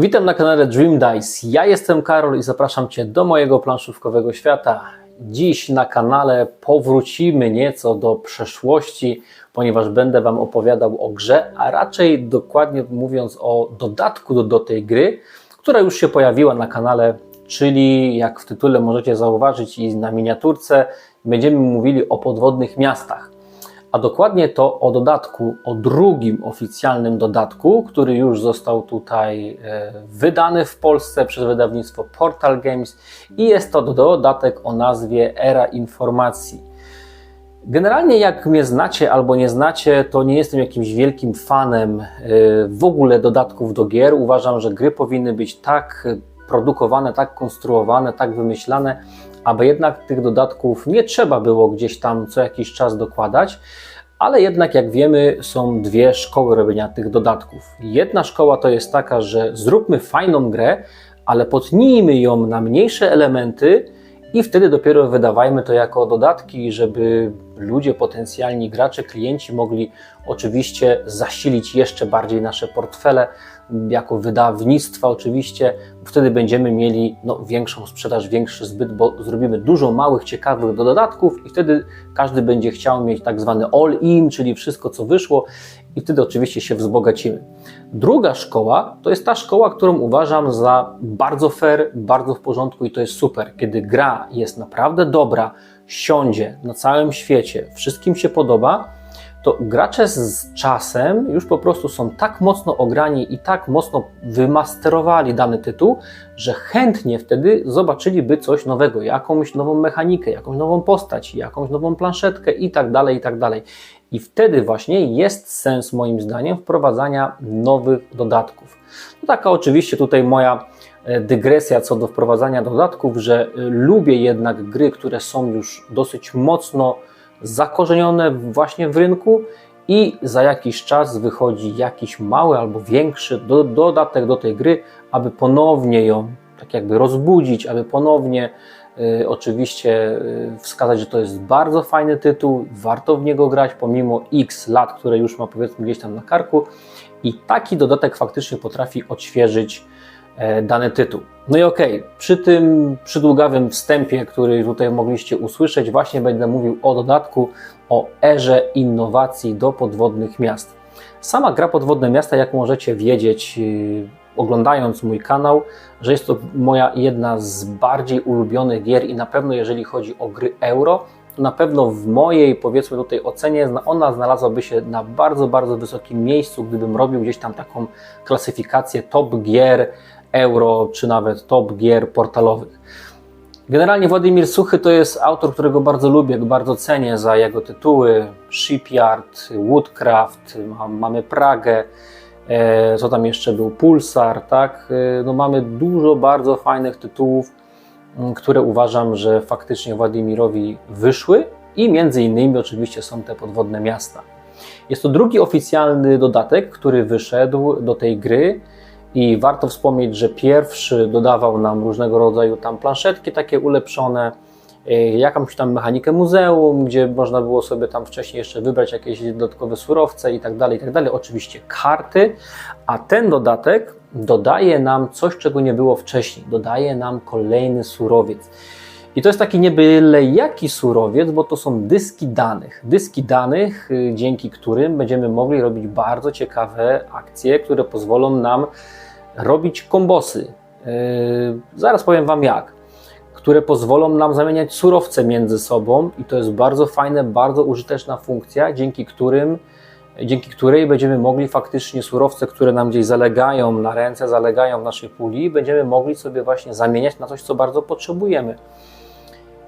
Witam na kanale Dream Dice. Ja jestem Karol i zapraszam Cię do mojego planszówkowego świata. Dziś na kanale powrócimy nieco do przeszłości, ponieważ będę Wam opowiadał o grze, a raczej dokładnie mówiąc o dodatku do, do tej gry, która już się pojawiła na kanale, czyli jak w tytule możecie zauważyć i na miniaturce, będziemy mówili o podwodnych miastach a dokładnie to o dodatku, o drugim oficjalnym dodatku, który już został tutaj e, wydany w Polsce przez wydawnictwo Portal Games i jest to dodatek o nazwie Era Informacji. Generalnie jak mnie znacie albo nie znacie, to nie jestem jakimś wielkim fanem e, w ogóle dodatków do gier. Uważam, że gry powinny być tak produkowane, tak konstruowane, tak wymyślane, aby jednak tych dodatków nie trzeba było gdzieś tam co jakiś czas dokładać. Ale jednak, jak wiemy, są dwie szkoły robienia tych dodatków. Jedna szkoła to jest taka, że zróbmy fajną grę, ale potnijmy ją na mniejsze elementy i wtedy dopiero wydawajmy to jako dodatki, żeby ludzie, potencjalni gracze, klienci mogli oczywiście zasilić jeszcze bardziej nasze portfele, jako wydawnictwa oczywiście, wtedy będziemy mieli no, większą sprzedaż, większy zbyt, bo zrobimy dużo małych, ciekawych dodatków i wtedy każdy będzie chciał mieć tak zwany all-in, czyli wszystko co wyszło i wtedy oczywiście się wzbogacimy. Druga szkoła to jest ta szkoła, którą uważam za bardzo fair, bardzo w porządku i to jest super, kiedy gra jest naprawdę dobra, siądzie na całym świecie, wszystkim się podoba, to gracze z czasem już po prostu są tak mocno ograni i tak mocno wymasterowali dany tytuł, że chętnie wtedy zobaczyliby coś nowego, jakąś nową mechanikę, jakąś nową postać, jakąś nową planszetkę i tak dalej, i tak dalej. I wtedy właśnie jest sens moim zdaniem wprowadzania nowych dodatków. To taka oczywiście tutaj moja e, dygresja co do wprowadzania dodatków, że e, lubię jednak gry, które są już dosyć mocno zakorzenione właśnie w rynku i za jakiś czas wychodzi jakiś mały albo większy do, dodatek do tej gry, aby ponownie ją tak jakby rozbudzić, aby ponownie oczywiście y, wskazać, że to jest bardzo fajny tytuł, warto w niego grać pomimo x lat, które już ma powiedzmy gdzieś tam na karku i taki dodatek faktycznie potrafi odświeżyć E, dany tytuł. No i okej, okay, przy tym przydługawym wstępie, który tutaj mogliście usłyszeć, właśnie będę mówił o dodatku, o erze innowacji do podwodnych miast. Sama gra Podwodne Miasta, jak możecie wiedzieć, yy, oglądając mój kanał, że jest to moja jedna z bardziej ulubionych gier i na pewno jeżeli chodzi o gry euro, na pewno w mojej, powiedzmy tutaj ocenie, ona znalazłaby się na bardzo, bardzo wysokim miejscu, gdybym robił gdzieś tam taką klasyfikację top gier euro, czy nawet top gier portalowych. Generalnie Władimir Suchy to jest autor, którego bardzo lubię, bardzo cenię za jego tytuły. Shipyard, Woodcraft, mamy Pragę, co tam jeszcze był, Pulsar, tak? E, no mamy dużo bardzo fajnych tytułów, które uważam, że faktycznie Władimirowi wyszły i między innymi oczywiście są te podwodne miasta. Jest to drugi oficjalny dodatek, który wyszedł do tej gry. I warto wspomnieć, że pierwszy dodawał nam różnego rodzaju tam planszetki takie ulepszone, e, jakąś tam mechanikę muzeum, gdzie można było sobie tam wcześniej jeszcze wybrać jakieś dodatkowe surowce i tak dalej, i tak dalej. Oczywiście karty, a ten dodatek dodaje nam coś, czego nie było wcześniej. Dodaje nam kolejny surowiec. I to jest taki nie byle jaki surowiec, bo to są dyski danych. Dyski danych, y, dzięki którym będziemy mogli robić bardzo ciekawe akcje, które pozwolą nam robić kombosy. Yy, zaraz powiem Wam jak. Które pozwolą nam zamieniać surowce między sobą i to jest bardzo fajne, bardzo użyteczna funkcja, dzięki którym dzięki której będziemy mogli faktycznie surowce, które nam gdzieś zalegają na ręce, zalegają w naszej puli, będziemy mogli sobie właśnie zamieniać na coś, co bardzo potrzebujemy.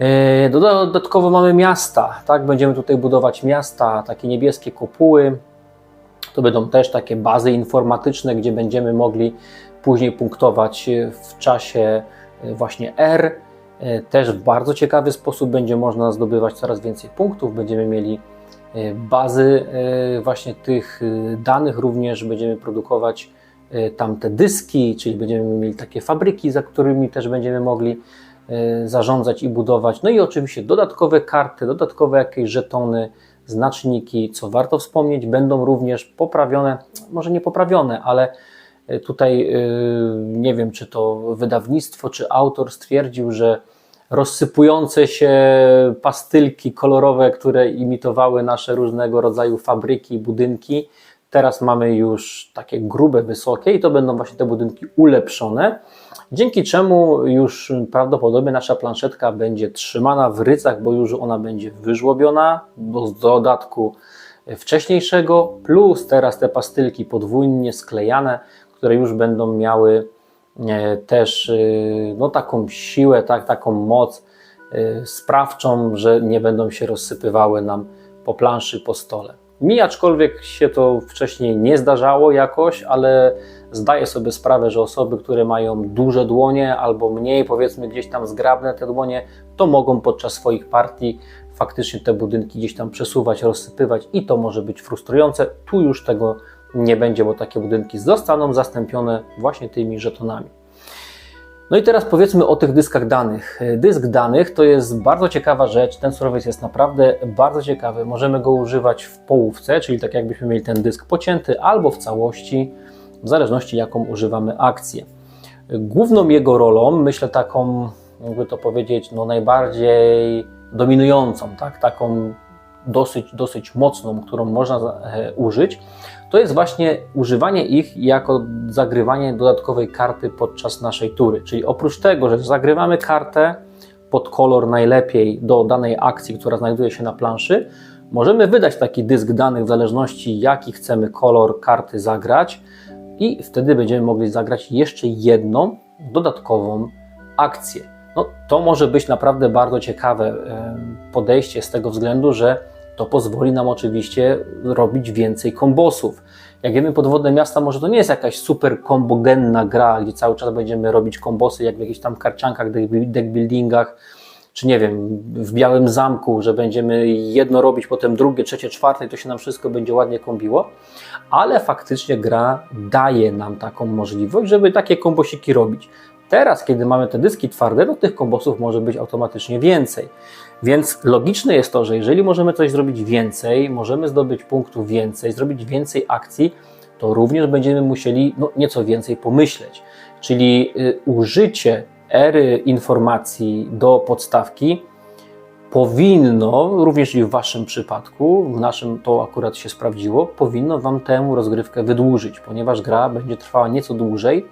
Yy, dodatkowo mamy miasta, tak? Będziemy tutaj budować miasta, takie niebieskie kopuły, to będą też takie bazy informatyczne, gdzie będziemy mogli później punktować w czasie e, właśnie R. E, też w bardzo ciekawy sposób będzie można zdobywać coraz więcej punktów. Będziemy mieli e, bazy właśnie tych danych, również będziemy produkować tam te dyski, czyli będziemy mieli takie fabryki, za którymi też będziemy mogli zarządzać i budować. No i oczywiście dodatkowe karty, dodatkowe jakieś żetony, znaczniki, co warto wspomnieć, będą również poprawione, może nie poprawione, ale E, tutaj e, nie wiem, czy to wydawnictwo, czy autor stwierdził, że rozsypujące się pastylki kolorowe, które imitowały nasze różnego rodzaju fabryki, budynki, teraz mamy już takie grube, wysokie i to będą właśnie te budynki ulepszone, dzięki czemu już prawdopodobnie nasza planszetka będzie trzymana w rycach, bo już ona będzie wyżłobiona, bo z dodatku wcześniejszego, plus teraz te pastylki podwójnie sklejane, które już będą miały e, też e, no, taką siłę, tak, taką moc e, sprawczą, że nie będą się rozsypywały nam po planszy, po stole. Mi aczkolwiek się to wcześniej nie zdarzało jakoś, ale zdaję sobie sprawę, że osoby, które mają duże dłonie albo mniej, powiedzmy gdzieś tam zgrabne te dłonie, to mogą podczas swoich partii faktycznie te budynki gdzieś tam przesuwać, rozsypywać i to może być frustrujące. Tu już tego nie będzie, bo takie budynki zostaną zastąpione właśnie tymi żetonami. No i teraz powiedzmy o tych dyskach danych. Dysk danych to jest bardzo ciekawa rzecz. Ten surowiec jest naprawdę bardzo ciekawy. Możemy go używać w połówce, czyli tak jakbyśmy mieli ten dysk pocięty, albo w całości, w zależności jaką używamy akcję. Główną jego rolą, myślę taką, jakby to powiedzieć, no najbardziej dominującą, tak, taką dosyć, dosyć mocną, którą można e, użyć, to jest właśnie używanie ich jako zagrywanie dodatkowej karty podczas naszej tury. Czyli oprócz tego, że zagrywamy kartę pod kolor najlepiej do danej akcji, która znajduje się na planszy, możemy wydać taki dysk danych w zależności jaki chcemy kolor karty zagrać i wtedy będziemy mogli zagrać jeszcze jedną dodatkową akcję. No, to może być naprawdę bardzo ciekawe podejście z tego względu, że to pozwoli nam oczywiście robić więcej kombosów. Jak wiemy, podwodne miasta może to nie jest jakaś super kombogenna gra, gdzie cały czas będziemy robić kombosy, jak w jakichś tam karciankach, deckbuildingach, czy nie wiem, w Białym Zamku, że będziemy jedno robić, potem drugie, trzecie, czwarte i to się nam wszystko będzie ładnie kombiło, ale faktycznie gra daje nam taką możliwość, żeby takie kombosiki robić. Teraz, kiedy mamy te dyski twarde, no tych kombosów może być automatycznie więcej. Więc logiczne jest to, że jeżeli możemy coś zrobić więcej, możemy zdobyć punktów więcej, zrobić więcej akcji, to również będziemy musieli no, nieco więcej pomyśleć. Czyli y, użycie ery informacji do podstawki powinno, również i w Waszym przypadku, w naszym to akurat się sprawdziło, powinno Wam tę rozgrywkę wydłużyć, ponieważ gra będzie trwała nieco dłużej,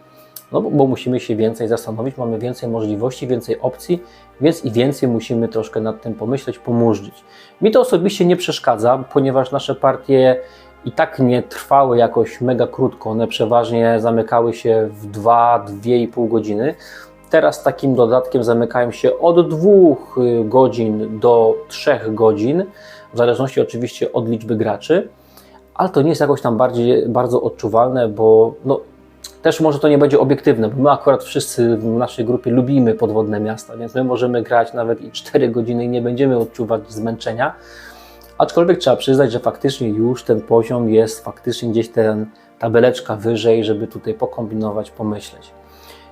no bo, bo musimy się więcej zastanowić, mamy więcej możliwości, więcej opcji, więc i więcej musimy troszkę nad tym pomyśleć, pomurzyć. Mi to osobiście nie przeszkadza, ponieważ nasze partie i tak nie trwały jakoś mega krótko, one przeważnie zamykały się w 2-2,5 godziny. Teraz takim dodatkiem zamykają się od 2 godzin do 3 godzin, w zależności oczywiście od liczby graczy, ale to nie jest jakoś tam bardziej, bardzo odczuwalne, bo no, też może to nie będzie obiektywne, bo my akurat wszyscy w naszej grupie lubimy podwodne miasta, więc my możemy grać nawet i 4 godziny i nie będziemy odczuwać zmęczenia. Aczkolwiek trzeba przyznać, że faktycznie już ten poziom jest faktycznie gdzieś ten tabeleczka wyżej, żeby tutaj pokombinować, pomyśleć.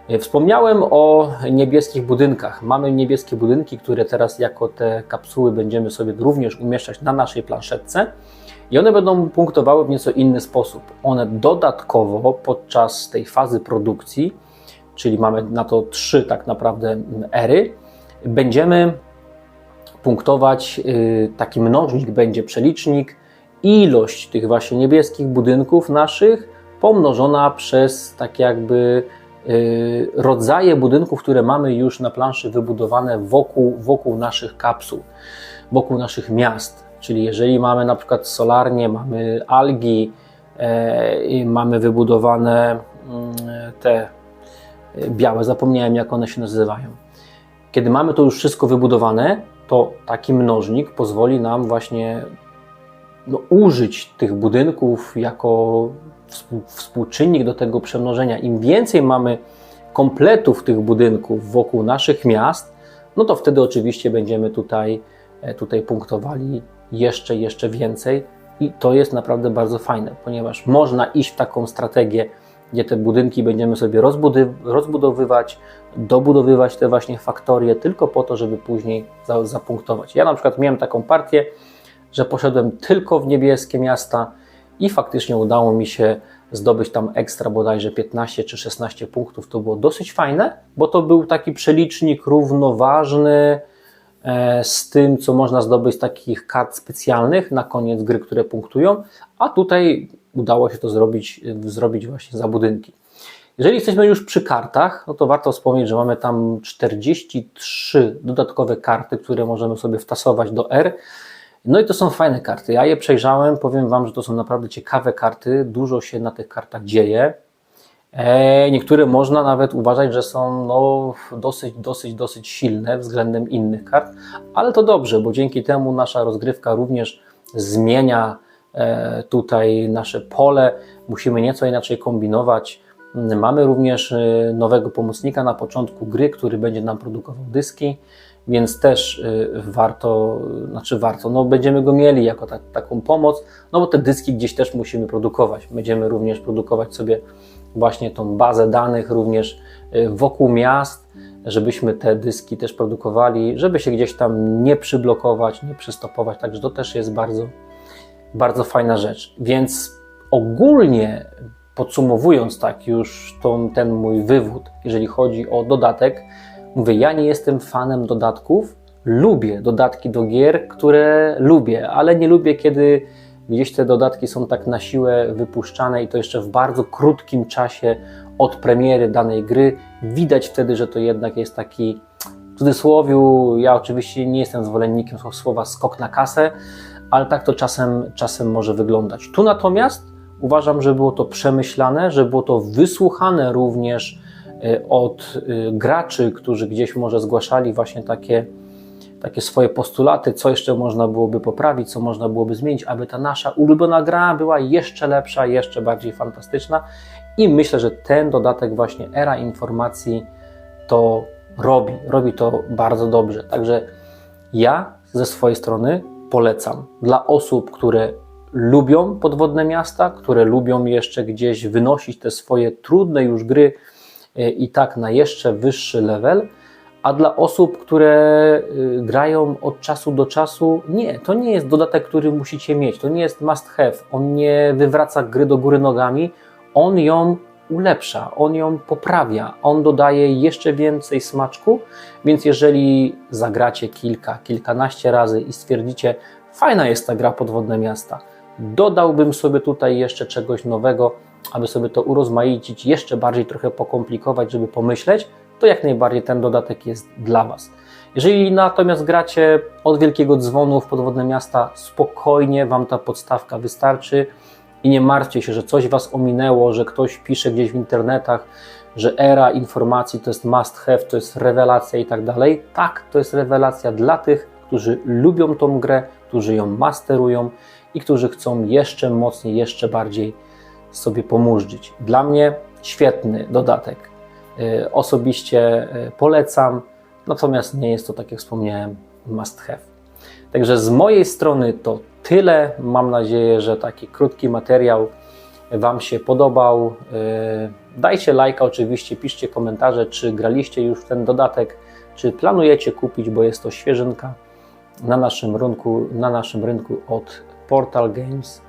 E, wspomniałem o niebieskich budynkach. Mamy niebieskie budynki, które teraz jako te kapsuły będziemy sobie również umieszczać na naszej planszetce. I one będą punktowały w nieco inny sposób. One dodatkowo podczas tej fazy produkcji, czyli mamy na to trzy tak naprawdę ery, będziemy punktować, y, taki mnożnik będzie przelicznik, ilość tych właśnie niebieskich budynków naszych pomnożona przez tak jakby y, rodzaje budynków, które mamy już na planszy wybudowane wokół, wokół naszych kapsuł, wokół naszych miast. Czyli jeżeli mamy na przykład solarnie, mamy algi, e, mamy wybudowane mm, te białe, zapomniałem jak one się nazywają. Kiedy mamy to już wszystko wybudowane, to taki mnożnik pozwoli nam właśnie no, użyć tych budynków jako współczynnik do tego przemnożenia. Im więcej mamy kompletów tych budynków wokół naszych miast, no to wtedy oczywiście będziemy tutaj, e, tutaj punktowali jeszcze, jeszcze więcej. I to jest naprawdę bardzo fajne, ponieważ można iść w taką strategię, gdzie te budynki będziemy sobie rozbudowywać, dobudowywać te właśnie faktorie, tylko po to, żeby później zapunktować. Ja na przykład miałem taką partię, że poszedłem tylko w niebieskie miasta i faktycznie udało mi się zdobyć tam ekstra bodajże 15 czy 16 punktów. To było dosyć fajne, bo to był taki przelicznik równoważny z tym, co można zdobyć z takich kart specjalnych na koniec gry, które punktują, a tutaj udało się to zrobić, zrobić właśnie za budynki. Jeżeli jesteśmy już przy kartach, no to warto wspomnieć, że mamy tam 43 dodatkowe karty, które możemy sobie wtasować do R. No i to są fajne karty. Ja je przejrzałem, powiem Wam, że to są naprawdę ciekawe karty. Dużo się na tych kartach dzieje. E, niektóre można nawet uważać, że są no, dosyć, dosyć, dosyć silne względem innych kart, ale to dobrze, bo dzięki temu nasza rozgrywka również zmienia e, tutaj nasze pole. Musimy nieco inaczej kombinować. Mamy również e, nowego pomocnika na początku gry, który będzie nam produkował dyski więc też warto, znaczy warto, no będziemy go mieli jako ta, taką pomoc, no bo te dyski gdzieś też musimy produkować. Będziemy również produkować sobie właśnie tą bazę danych również y, wokół miast, żebyśmy te dyski też produkowali, żeby się gdzieś tam nie przyblokować, nie przystopować, także to też jest bardzo, bardzo fajna rzecz. Więc ogólnie podsumowując tak już tą, ten mój wywód, jeżeli chodzi o dodatek, Mówię, ja nie jestem fanem dodatków. Lubię dodatki do gier, które lubię, ale nie lubię, kiedy gdzieś te dodatki są tak na siłę wypuszczane i to jeszcze w bardzo krótkim czasie od premiery danej gry. Widać wtedy, że to jednak jest taki, w cudzysłowie, ja oczywiście nie jestem zwolennikiem słowa skok na kasę, ale tak to czasem, czasem może wyglądać. Tu natomiast uważam, że było to przemyślane, że było to wysłuchane również Y, od y, graczy, którzy gdzieś może zgłaszali właśnie takie, takie swoje postulaty, co jeszcze można byłoby poprawić, co można byłoby zmienić, aby ta nasza ulubiona gra była jeszcze lepsza, jeszcze bardziej fantastyczna. I myślę, że ten dodatek, właśnie Era Informacji, to robi. Robi to bardzo dobrze. Także ja ze swojej strony polecam dla osób, które lubią podwodne miasta, które lubią jeszcze gdzieś wynosić te swoje trudne już gry E, i tak na jeszcze wyższy level, a dla osób, które y, grają od czasu do czasu, nie, to nie jest dodatek, który musicie mieć, to nie jest must have, on nie wywraca gry do góry nogami, on ją ulepsza, on ją poprawia, on dodaje jeszcze więcej smaczku, więc jeżeli zagracie kilka, kilkanaście razy i stwierdzicie, fajna jest ta gra Podwodne Miasta, dodałbym sobie tutaj jeszcze czegoś nowego, aby sobie to urozmaicić, jeszcze bardziej trochę pokomplikować, żeby pomyśleć, to jak najbardziej ten dodatek jest dla Was. Jeżeli natomiast gracie od wielkiego dzwonu w podwodne miasta, spokojnie Wam ta podstawka wystarczy i nie martwcie się, że coś Was ominęło, że ktoś pisze gdzieś w internetach, że era informacji to jest must have, to jest rewelacja i tak dalej. Tak, to jest rewelacja dla tych, którzy lubią tą grę, którzy ją masterują i którzy chcą jeszcze mocniej, jeszcze bardziej sobie pomurzyć. Dla mnie świetny dodatek. Y, osobiście y, polecam, natomiast nie jest to, tak jak wspomniałem, must have. Także z mojej strony to tyle. Mam nadzieję, że taki krótki materiał Wam się podobał. Y, dajcie lajka oczywiście, piszcie komentarze, czy graliście już w ten dodatek, czy planujecie kupić, bo jest to świeżynka na naszym rynku, na naszym rynku od Portal Games.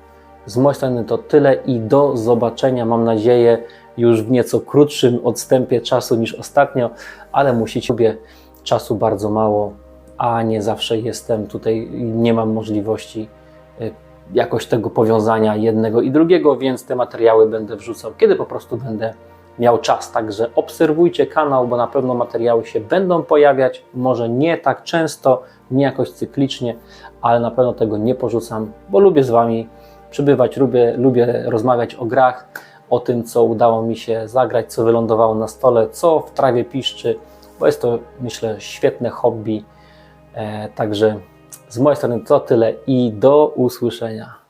Z mojej strony to tyle i do zobaczenia, mam nadzieję, już w nieco krótszym odstępie czasu niż ostatnio, ale musicie sobie czasu bardzo mało, a nie zawsze jestem tutaj, nie mam możliwości y, jakoś tego powiązania jednego i drugiego, więc te materiały będę wrzucał, kiedy po prostu będę miał czas. Także obserwujcie kanał, bo na pewno materiały się będą pojawiać, może nie tak często, nie jakoś cyklicznie, ale na pewno tego nie porzucam, bo lubię z Wami przybywać, lubię, lubię rozmawiać o grach, o tym, co udało mi się zagrać, co wylądowało na stole, co w trawie piszczy, bo jest to, myślę, świetne hobby. E, także z mojej strony to tyle i do usłyszenia.